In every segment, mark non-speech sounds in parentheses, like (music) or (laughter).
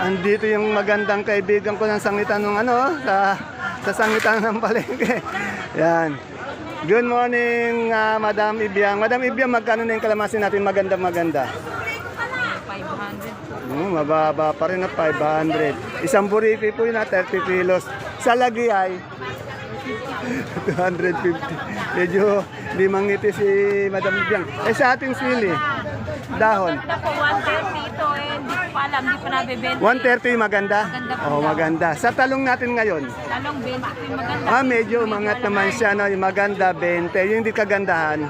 andito yung magandang kaibigan ko ng sangitan ng ano, sa, sa sangitan ng palengke. (laughs) Yan. Good morning, ah, Madam Ibiang. Madam Ibiang, magkano na yung kalamansi natin maganda maganda? 500 po. Hmm, mababa pa rin na 500. Isang buriti po yun na 30 kilos. Sa lagi ay (laughs) 250. Medyo limang ngiti si Madam Ibiang. Eh sa ating sili, dahon. Maganda po, 130 ito eh. Hindi ko pa alam, hindi pa nabibenta. 130 maganda? Maganda po Oh, maganda. Sa talong natin ngayon, Talong 20 po yung maganda. ah, medyo umangat naman siya. No? Yung maganda, 20. Yung hindi kagandahan,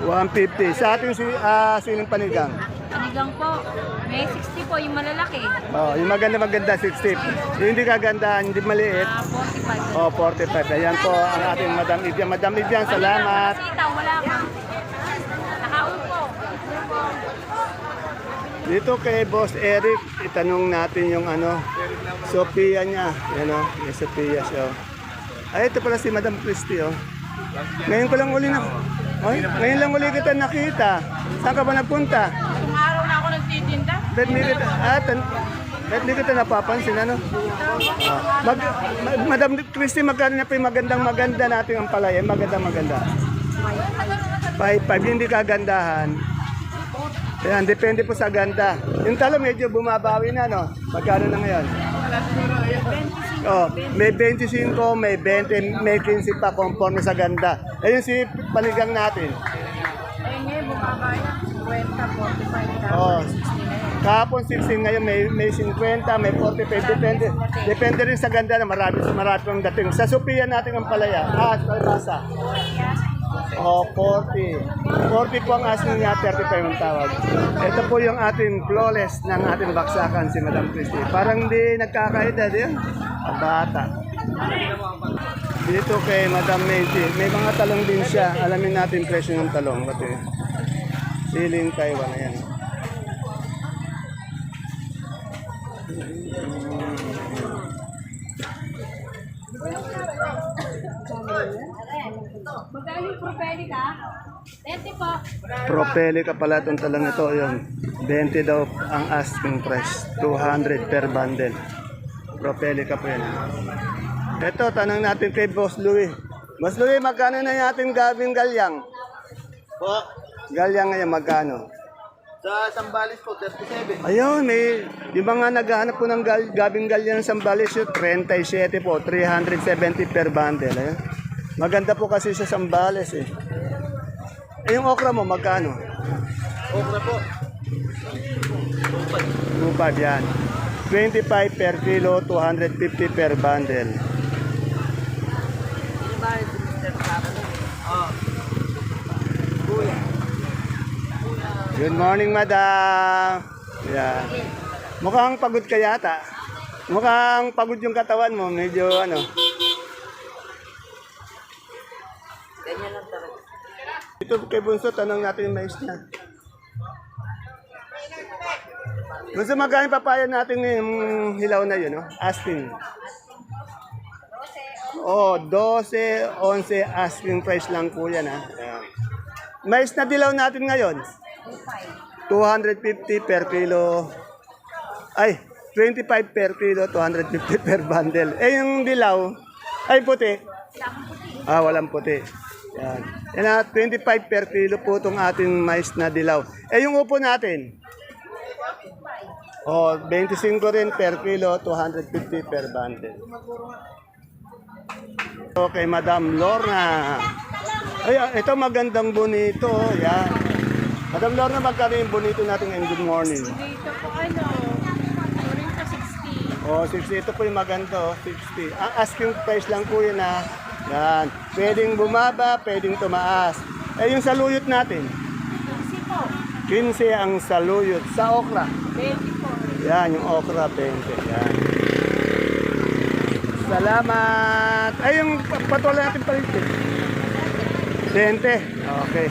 150. Sa ating si, ah, siling panigang. Panigang po, may 60 po yung malalaki. Oh, yung maganda maganda 60. Yung hindi kagandahan, hindi maliit. Ah, 45. Oh, 45. Ayan po ang ating Madam Ibiang. Madam Ibiang, salamat. Sitaw, wala ka. Nakaupo. Dito kay Boss Eric, itanong natin yung ano, Sophia niya. Yan o, yung Sophia siya. Ay, ito pala si Madam Christie oh. Ngayon ko lang uli na, Ay, ngayon lang uli kita nakita. Saan ka ba nagpunta? Kung araw na ako nagtitinda. Ba't di kita, ah, tan, ba't kita napapansin, ano? Ah, mag, ma- Madam Christie, magkano na pa yung magandang maganda natin ang palaya? Magandang maganda. 5-5, hindi kagandahan. Ayan, depende po sa ganda. Yung talo medyo bumabawi na, no? Magkano na ngayon? Oh, may 25, may 20, may 15 pa conforme sa ganda. Ayun si panigang natin. Ayun ngayon, bumaba yan. 50, 45. Oh. Kahapon 16 ngayon may may 50, may 45 depende. Depende rin sa ganda na marami marami ang dating. Sa Sophia natin ang palaya. Ah, kalbasa. Oh, 40. 40 po ang asking niya, 30 pa yung tawag. Ito po yung ating flawless ng ating baksakan, si Madam Christie. Parang di nagkakaedad yun. Ang bata. Dito kay Madam Macy, may mga talong din siya. Alamin natin presyo ng talong. Pati siling Taiwan na yan. Magkano yung propelica? 20 po. Propeli ka pala itong talang ito. Yun. 20 daw ang asking price. 200 per bundle. Propeli ka po yan. Ito, tanong natin kay Boss Louie. Boss Louie, magkano na yung ating gabing galyang? Po, Galyang ngayon, magkano? sa Sambales po, 37. Ayun, may yung mga naghahanap po ng gal, gabing galyang sa Sambales yun, 37 po, 370 per bundle. Ayun. Maganda po kasi sa Sambales eh. Eh, yung okra mo, magkano? Okra po. 2.5 yan. 25 per kilo, 250 per bundle. Good morning, madam. Yeah. Mukhang pagod ka yata. Mukhang pagod yung katawan mo. Medyo ano. Ito kay Bunso, tanong natin yung mais niya. Bunso, magkano papaya natin yung hilaw na yun, no? Asking. Oh, 12, 11 asking price lang po yan, ha? Ayan. Mais na dilaw natin ngayon. 250 per kilo. Ay, 25 per kilo, 250 per bundle. Eh, yung dilaw, ay puti. Ah, walang puti. Yan. Yan na, 25 per kilo po itong ating mais na dilaw. Eh, yung upo natin? Oh, 25 rin per kilo, 250 per bundle. Okay, Madam Lorna. Ay, ah, ito magandang bonito. oh. Yan. Madam Lorna, magkano yung bonito natin ngayon? Good morning. Dito po ano, 60. Oh, 60. Ito po yung maganda, oh, 60. Ang asking price lang po yun, ha. Yan. Pwedeng bumaba, pwedeng tumaas. Eh, yung saluyot natin. 60 po. 15 ang saluyot. Sa okra. 20 po. Yan, yung okra, 20. Yan. Salamat. Ay, yung patola natin palitin. 20. Okay.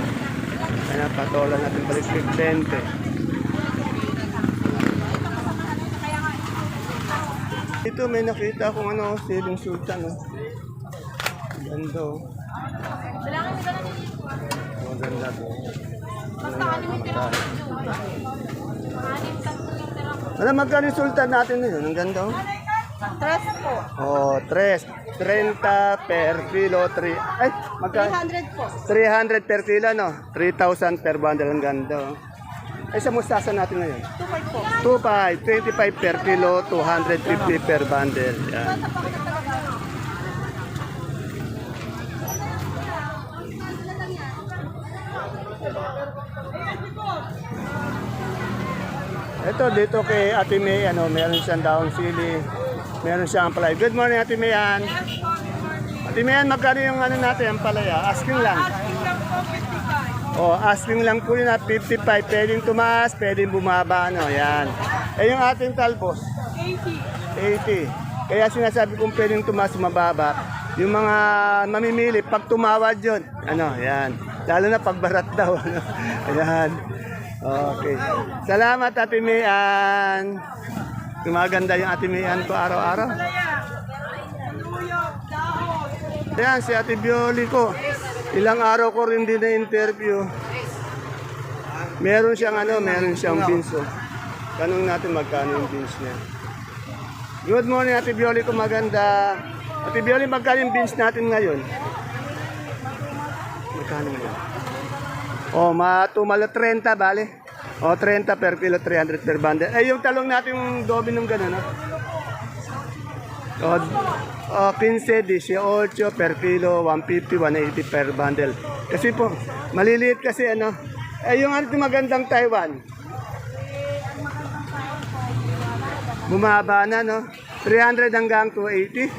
Ayan, patola natin palitin. 20. Ito may nakita akong ano, siling sultan. Oh. Ganda oh. Kailangan nila na Oh, ganda to. Basta anim yung tira ko. Anim, tatlo yung tira ko. Ano magkano yung sultan natin ngayon? Ang ganda oh. Tres po. Oh, 3. 30 per kilo, 3. Ay, magkano? 300 po. 300 per kilo, no? 3,000 per bundle. Ang ganda, oh. Ay, sa mustasa natin ngayon? 2.5 po. 2,500, 25 per kilo, 250 per bundle. Yan. Ito, dito kay Ate May, ano, meron siyang daong sili, meron siyang palay. Good morning, Ate Mayan. Ate Mayan, magkano yung ano natin, ang palaya? Asking lang. Oh, asking lang po yun na 55. Pwedeng tumaas, pwedeng bumaba, ano, yan. Eh, yung ating talbos? 80. 80. Kaya sinasabi kong pwedeng tumaas, mababa. Yung mga mamimili, pag tumawad yun, ano, yan. Lalo na pag barat daw, ano. Ayan. Okay. Salamat, Ate Mayan. Gumaganda yung Ate Mayan ko araw-araw. Ayan, si Ate Bioli ko. Ilang araw ko rin din na-interview. Meron siyang ano, meron siyang beans. Oh. Tanong natin magkano yung beans niya. Good morning, Ate Bioli ko maganda. Ate Bioli, magkano yung beans natin ngayon? Magkano ngayon? Oh, matumalo 30, bale. Oh, 30 per kilo, 300 per bundle. Eh, yung talong natin yung dobi ng gano'n, no? Oh, oh, 15, 18 per kilo, 150, 180 per bundle. Kasi po, maliliit kasi ano. Eh, yung ano magandang Taiwan. Bumaba na, no? 300 hanggang 280.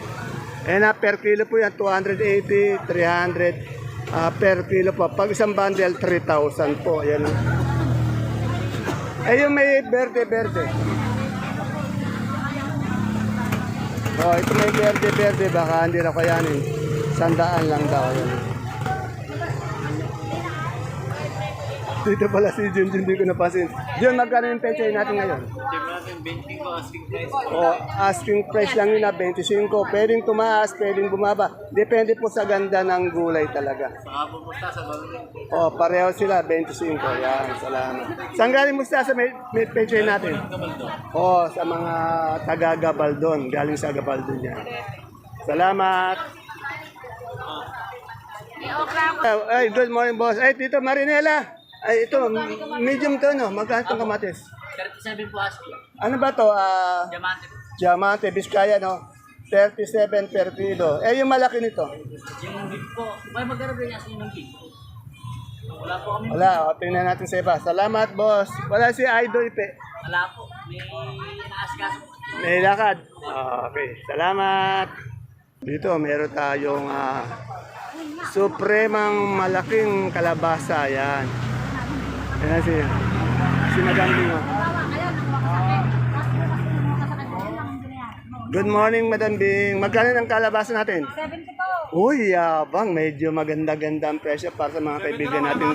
Eh na per kilo po yan, 280, 300 ah, per kilo po. Pag isang bundle, 3,000 po. Yan. oh. Eh yung may berde-berde. Oh, ito may berde-berde. Baka hindi na kayanin. Sandaan lang daw. Yan. Dito pala si Jun, Jun, hindi ko napansin. Jun, magkano yung peche natin ngayon? O, asking price lang yun na 25. Pwedeng tumaas, pwedeng bumaba. Depende po sa ganda ng gulay talaga. O, pareho sila, 25. Yan, salamat. Saan galing mustasa may, may peche natin? O, sa mga taga Gabaldon. Galing sa Gabaldon yan. Salamat. Ay, good morning, boss. Ay, Tito Marinela. Ay, ito, medium to, no? Magkano itong kamatis? 37 po ASCII. Ano ba to? Ah, Diamante po. Diamante, Biskaya, no? 37 per kilo. Eh, yung malaki nito? Yung big po. May magkaroon rin ASCII ng big. Wala po kami. Wala, o, tingnan natin sa iba. Salamat, boss. Wala si Idol Pe. Wala po. May naasikaso po. May lakad. Okay, salamat. Dito, meron tayong ah, supremang malaking kalabasa. Yan. Yan si, si Madam Bing. oh. Good morning, Madam Bing. Magkano ng kalabasa natin? 70 po. Uy, yabang. Medyo maganda-ganda ang presyo para sa mga kaibigan natin.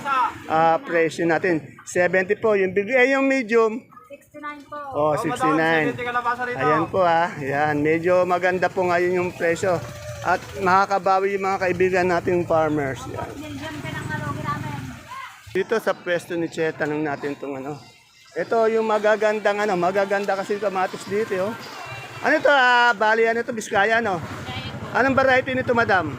Ah, presyo natin. 70 po. Yung big, eh, yung medium. 69 po. Oh, 69. Ayan po ah. Ayan. Medyo maganda po ngayon yung presyo. At makakabawi yung mga kaibigan nating farmers. Yan. Diyan ka ng alogi namin. Dito sa pwesto ni Che, tanong natin itong ano. Ito yung magagandang ano, magaganda kasi yung kamatis dito. Oh. Ano ito? Ah, bali ano ito? Biskaya no? Anong variety nito, madam?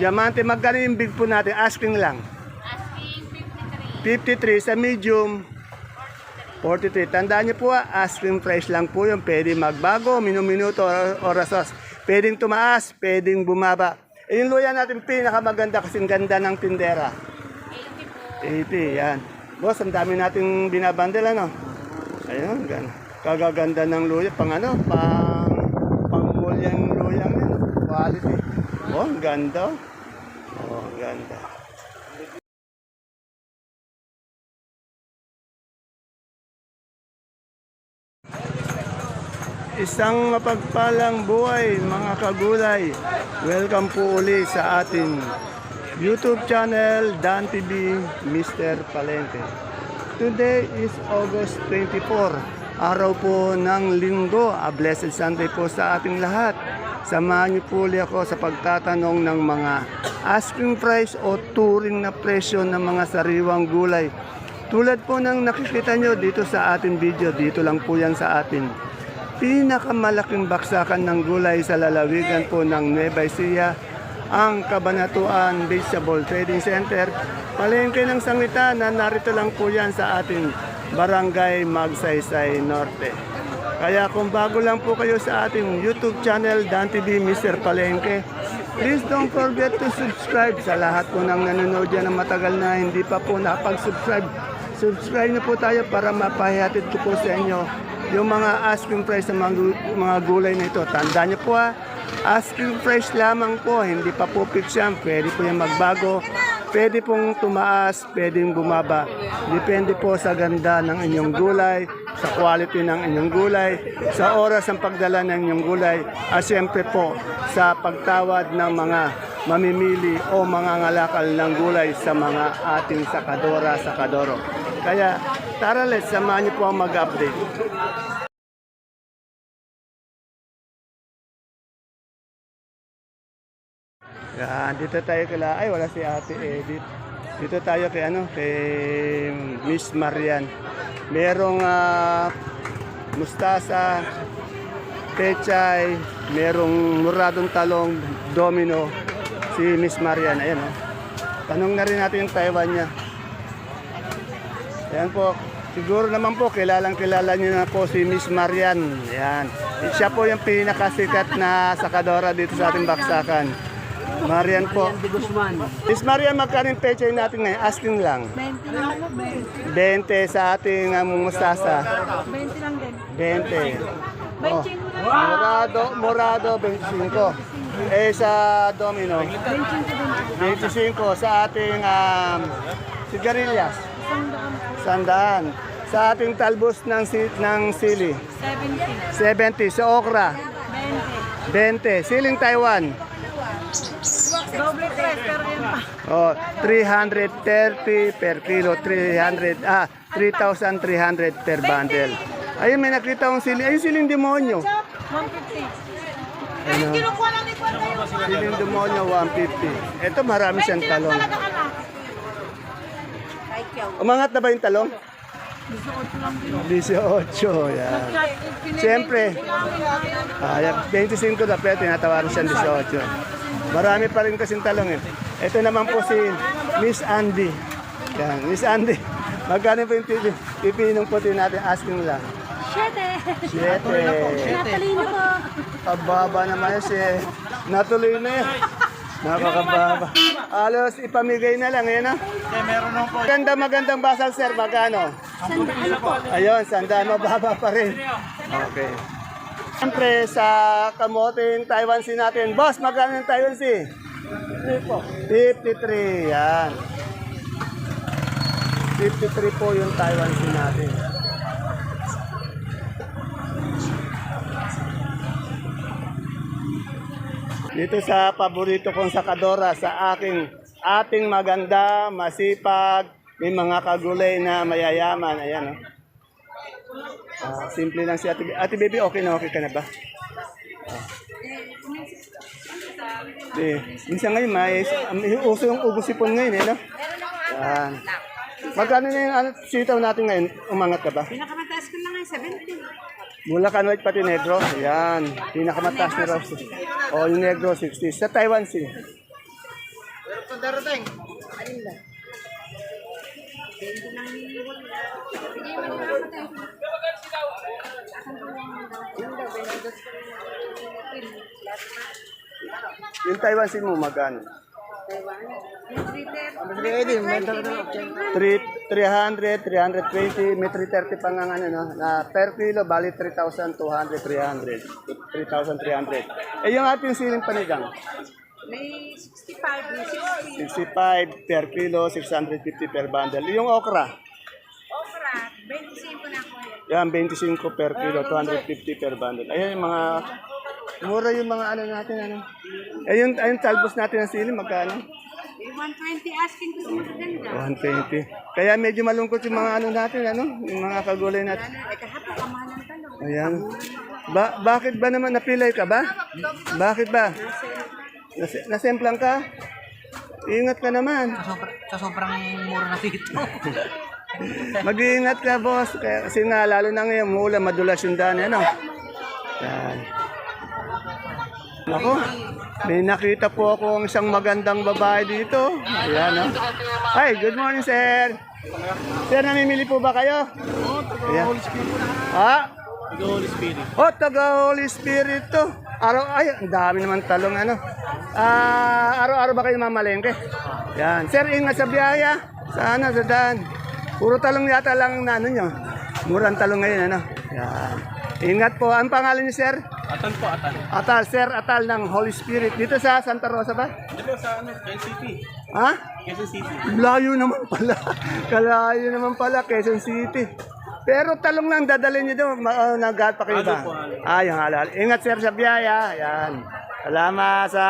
Diamante. Magkano yung big po natin? Asking lang. Asking 53 53. sa medium. 43. Tandaan niyo po, ah, asking price lang po yung pwede magbago, minuminuto, or orasos. Pwedeng tumaas, pwedeng bumaba. Eh, yung luya natin, pinakamaganda kasi ganda ng tindera. 80, yan. Boss, ang dami nating binabandel, ano? Ayun, gan. Kagaganda ng luya, pang ano, pang, pang yung luyang yan. Quality. Oh, ang ganda. Oh, ang ganda. Isang mapagpalang buhay mga kagulay. Welcome po uli sa ating YouTube channel Dan TV Mr. Palente. Today is August 24, araw po ng linggo. A blessed Sunday po sa ating lahat. Samahan niyo po ulit ako sa pagtatanong ng mga asking price o touring na presyo ng mga sariwang gulay Tulad po ng nakikita nyo dito sa ating video, dito lang po yan sa atin. Pinakamalaking baksakan ng gulay sa lalawigan po ng Nueva Ecija, ang Kabanatuan Vegetable Trading Center. Palengke ng sangitan na narito lang po yan sa ating Barangay Magsaysay Norte. Kaya kung bago lang po kayo sa ating YouTube channel, Dan TV Mr. Palengke, please don't forget to subscribe sa lahat po ng nanonood dyan na matagal na hindi pa po nakapag-subscribe. Subscribe na po tayo para mapahihatid ko po sa inyo yung mga asking price ng mga, mga gulay na ito. Tandaan niyo po ha, asking price lamang po, hindi pa po fix yan. Pwede po yan magbago, pwede pong tumaas, pwedeng bumaba. Depende po sa ganda ng inyong gulay, sa quality ng inyong gulay, sa oras ng pagdala ng inyong gulay, at siyempre po sa pagtawad ng mga mamimili o mga ngalakal ng gulay sa mga ating sakadora, sakadoro. Kaya tara let's, samahan niyo po ang mag-update. Yan, dito tayo kila, ay wala si Ate Edith. Dito tayo kay ano, kay Miss Marian. Merong ah, mustasa, pechay, merong muradong talong, domino, si Miss Marian. Ayan oh. Tanong na rin natin yung Taiwan niya. Ayan po. Siguro naman po, kilalang kilala niyo na po si Miss Marian. Ayan. Siya po yung pinakasikat na sakadora dito sa ating baksakan. Marian po. Miss Marian, magkano yung pechay natin ngayon? Asking lang. 20 lang po, 20. 20 sa ating um, mustasa. 20 lang din. 20. Oh. 25 lang. Morado, morado, 25. Eh sa domino, 25 din. 25 sa ating um, sigarilyas. Sandaan. Sa ating talbos ng, si- ng sili, 70. 70. Sa okra, 20. 20. Siling Taiwan, Doble press, pero yun pa. oh, 330 per kilo, 300, ah, 3,300 per bundle. Ayun, may nakita akong siling, ayun siling demonyo. 150. Ano, Kinukuha lang ni Kwenta yun. siling demonyo, 150. Ito, marami siyang talong. Kiyaw. Umangat na ba yung talong? 18 lang din. 18, yan. Siyempre, ah, yan, 25 na pero tinatawaran siya 18. Marami pa rin kasing talong eh. Ito naman po si Miss Andy. Yan, Miss Andy. Magkano po yung pipi- pipinong puti natin? Asking lang. Siyete. Siete. Natalino po. Pababa naman yun si... Natuloy na yun. Nakakababa. Alos, ipamigay na lang, yan ah. Maganda, magandang basal, sir. Magkano? Ayun, sandaan, mababa pa rin. Okay. Siyempre, sa kamoting Taiwan Sea natin. Boss, magkano yung Taiwan Sea? 53, yan. 53 po yung Taiwan Sea natin. Dito sa paborito kong sakadora sa aking ating maganda, masipag, may mga kagulay na mayayaman. Ayan, oh. Ah, simple lang si Ate Baby. Ate Baby, okay na okay ka na ba? Ah. Eh, minsan ngayon, may, may uso yung ubo sipon ngayon, eh, no? Yan. Magkano na yung ano, sitaw natin ngayon? Umangat ka ba? Pinakamataas ko lang ay 70. Bulacan White pati Negro. Ayan. Pinakamataas ni Rose. O, yung Negro 60. Sa Taiwan Sea. Yung Taiwan Sea mo, magkano? 300, 320, may 330 pa nga ano, no? Na per kilo, bali 3,200, 300. 3,300. Eh, yung ating siling panigang, May 65, may 60. 65 per kilo, 650 per bundle. Yung okra, Okra, 25 na ako yan. yan, 25 per kilo, 250 per bundle. Ayan yung mga, mura yung mga ano natin, ano. Yung, ayun, talbos natin ng siling, magkano? May 120 asking ko sa magaganda. 120. Kaya medyo malungkot yung mga ano natin, ano, yung mga kagulay natin. Ano, eh, kahapon, kamahal ng. Ayan. Ba bakit ba naman napilay ka ba? Bakit ba? Nas nasemplang ka? Ingat ka naman. Sa sobrang mura na dito. (laughs) Mag-iingat ka, boss. Kasi nga, lalo na ngayon, mula madulas yung daan. Ano? Yan. Ako, may nakita po ako isang magandang babae dito. Ayan, no? Hi, good morning, sir. Sir, namimili po ba kayo? Ayan. Ha? Ikaw, Holy Spirit. Oh, taga Holy Spirit to. Araw, ay, ang dami naman talong ano. Ah, araw-araw ba kayo mamalengke? Yan. Sir, ingat sa biyaya. Sana, sa daan. Puro talong yata lang na ano nyo. Murang talong ngayon, ano. Yan. Ingat po. Ang pangalan niyo, sir? Atan po, atan. Atal, sir, Atal ng Holy Spirit. Dito sa Santa Rosa ba? Dito sa ano, City. Ha? Quezon City. Layo naman pala. (laughs) Kalayo naman pala, Quezon City. Pero talong lang dadalhin niyo doon. Ma- uh, nag-out pa kayo ba? Halo po, halo. Ah, yung halal. Ingat sir sa biyaya. Yan. Salamat sa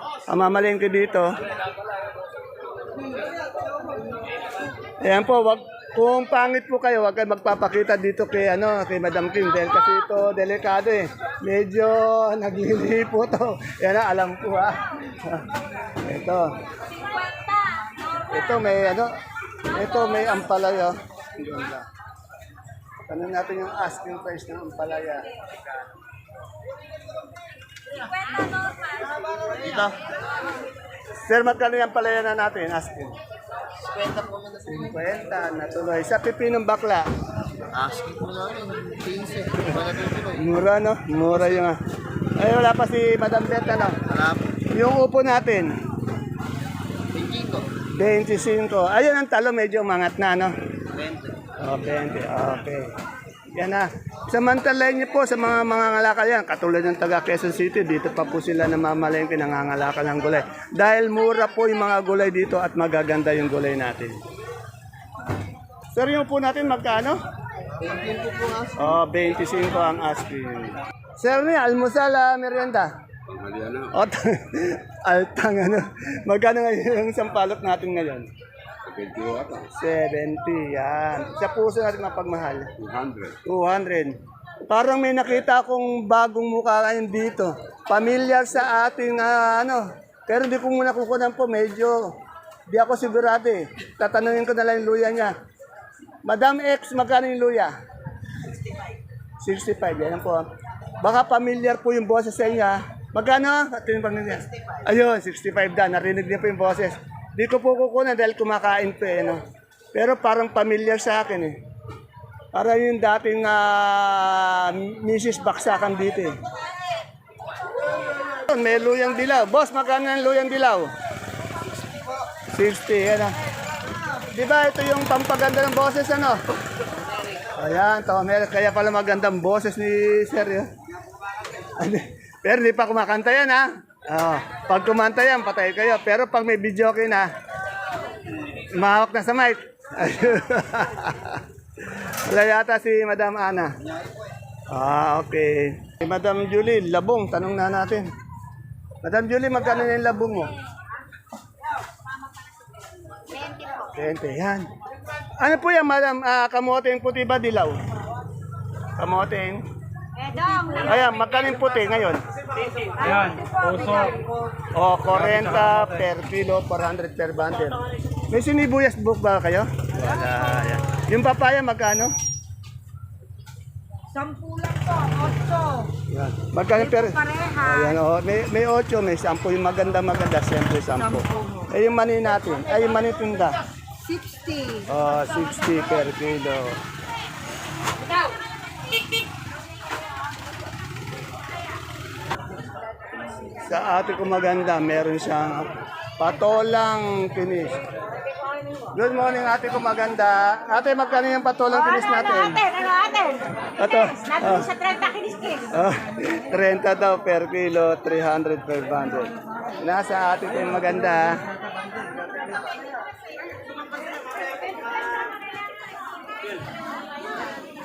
uh, mamalingki dito. Ayan po, wag, kung pangit po kayo, wag kayo magpapakita dito kay, ano, kay Madam Kim dahil kasi ito delikado eh. Medyo (laughs) naglilipo to. Yan na, alam ko ha. (laughs) Ito. Ito may ano, ito may ampalaya. Tanong natin yung asking price ng ampalaya. Dito. Sir, magkano yung ampalaya na natin? Asking. 50 po muna sa 50 natuloy. Sa pipinong bakla. Asking po namin. 15. Wala po po. Mura no? Mura yung ah. Ay, wala pa si Madam Bet ano? Wala po. Yung upo natin, 25. 25. Ayun ang talo, medyo umangat na, no? 20. Oh, 20. Okay. Yan na. Samantalayin niyo po sa mga mga ngalakal yan, katulad ng taga Quezon City, dito pa po sila namamalengke nangangalakal ng gulay. Dahil mura po yung mga gulay dito at magaganda yung gulay natin. Sir, yung po natin magkano? 18 po po nga. Oh, 25 ang asking. Sir, ni almusal, ah, merienda. O, (laughs) altang ano. Magkano ngayon yung sampalok natin ngayon? 70, yan. Sa puso natin mapagmahal. 200. 200. Parang may nakita akong bagong mukha ngayon dito. Familiar sa ating ah, ano. Pero hindi ko muna kukunan po. Medyo, di ako sigurado eh. Tatanungin ko na lang yung luya niya. Madam X, magkano yung luya? 65. 65, yan po. Baka familiar po yung boses sa inyo. Magkano? Ito yung pamilya. Ayun, 65 da. Narinig niyo po yung boses. Di ko po kukunan dahil kumakain po eh. No? Pero parang familiar sa akin eh. Para yung dating ah, Mrs. Baksakan dito eh. May luyang dilaw. Boss, magkano yung luyang dilaw? 60, yan ah. Di ba ito yung pampaganda ng boses ano? Ayan, Tomer. Kaya pala magandang boses ni Sir. yun. Ano, Pero hindi pa kumakanta yan ha. Oh, pag kumanta yan, patay kayo. Pero pag may video kayo na, mahawak na sa mic. (laughs) Wala yata si Madam Ana. Ah, okay. Si Madam Julie, labong, tanong na natin. Madam Julie, magkano na yung labong mo? 20 yan. Ano po yan, madam? Ah, kamoteng puti ba dilaw? Kamoteng? Ayan, magkano yung puti ngayon? Yan, puso. O, 40 per kilo, 400 per bundle. May sinibuyas book ba kayo? Wala. Yan. Yung papaya, magkano? sampu lang po, otso. Yan. Magkano per... Pareha. Ayan, oh, may, may 8, may 10. Yung maganda maganda, siyempre 10. Eh, yung mani natin. Ay, yung mani tinda. 60. Oh, 60 per kilo. Sa ate ko maganda, meron siyang patolang kinis. Good morning, ate ko maganda. Ate, magkano yung patolang kinis natin? Ano atin? Ito. Natin sa 30 kiniskis. Oh, 30 daw per kilo, 300 per bundle. Nasa ate ko yung maganda.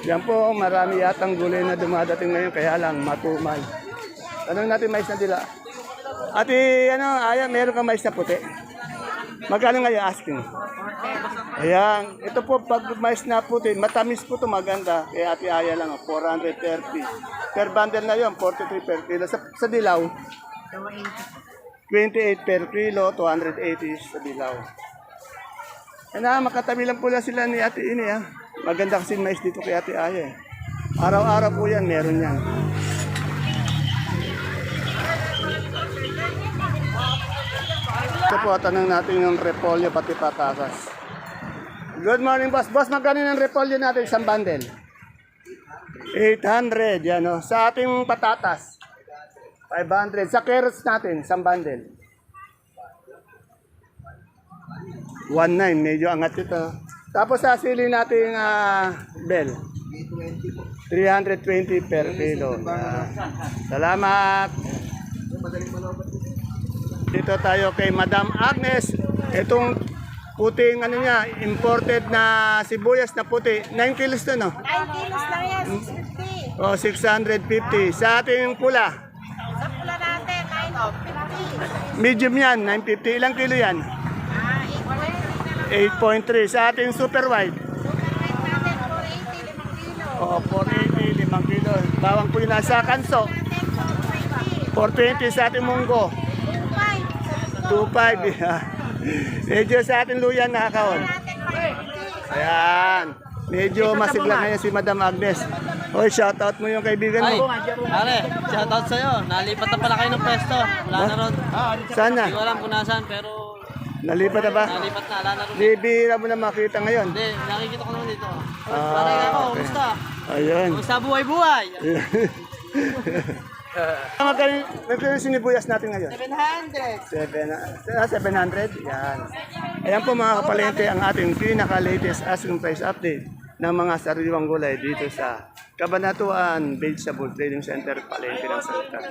Yan po, marami yatang gulay na dumadating ngayon, kaya lang matumay. Tanong natin mais na dila. Ate, ano, aya, meron ka mais na puti? Magkano ngayon asking? Ayan, ito po pag mais na puti, matamis po to maganda. Kaya ate aya lang, oh, 430. Per bundle na yon 43 per kilo. Sa, sa dilaw, 28 per kilo, 280 sa dilaw. Eh na, makatabi lang po lang sila ni Ate Ini ha. Maganda kasi mais dito kay Ate Aya eh. Araw-araw po yan, meron yan. Ito po, tanong natin yung repolyo pati patatas. Good morning, boss. Boss, magkano yung repolyo natin isang bundle? 800, yan o. Sa ating patatas, 500. Sa carrots natin, isang bundle. 1.9, medyo angat ito. Tapos sa sili natin, ah, bell. 320 per kilo. Ah, salamat. Dito tayo kay Madam Agnes. Itong puting ano niya, imported na sibuyas na puti. 9 kilos to, no? 9 kilos lang yan, 650. O, 650. Sa ating pula, Sa pula natin, 950. medium yan, 950. Ilang kilo yan? Ah, 820 na 8.3. lang. Sa ating super wide, Super weight natin, 480, 5 kilo. o, 480, 5 kilo. Bawang po yun nasa kanso. Natin, 420. 420 sa ating munggo. 25. Sa gusto. 2.5. Medyo sa ating luyan nakakaon. Natin, 550. Ayan. Medyo masigla ngayon si Madam Agnes. Hoy, shoutout mo yung kaibigan Ay, mo. pare, shoutout sa'yo. Nalipat na pala kayo ng pwesto. Wala na ron. Sana. Hindi ko alam kung nasaan, pero Nalipat na ba? nalipat na. Wala na ron. Bibira mo na makita ngayon. Hindi, nakikita ko naman dito. Ah, Pare, ako, okay. kumusta? Ayun. Kumusta buhay-buhay? (laughs) Magkano magkano sinibuyas natin ngayon? 700. Seven, ah, 700? Yan. Ayan po mga kapalente ang ating pinaka-latest asking price update ng mga sariwang gulay dito sa Kabanatuan Vegetable Trading Center, Palengke ng Santan.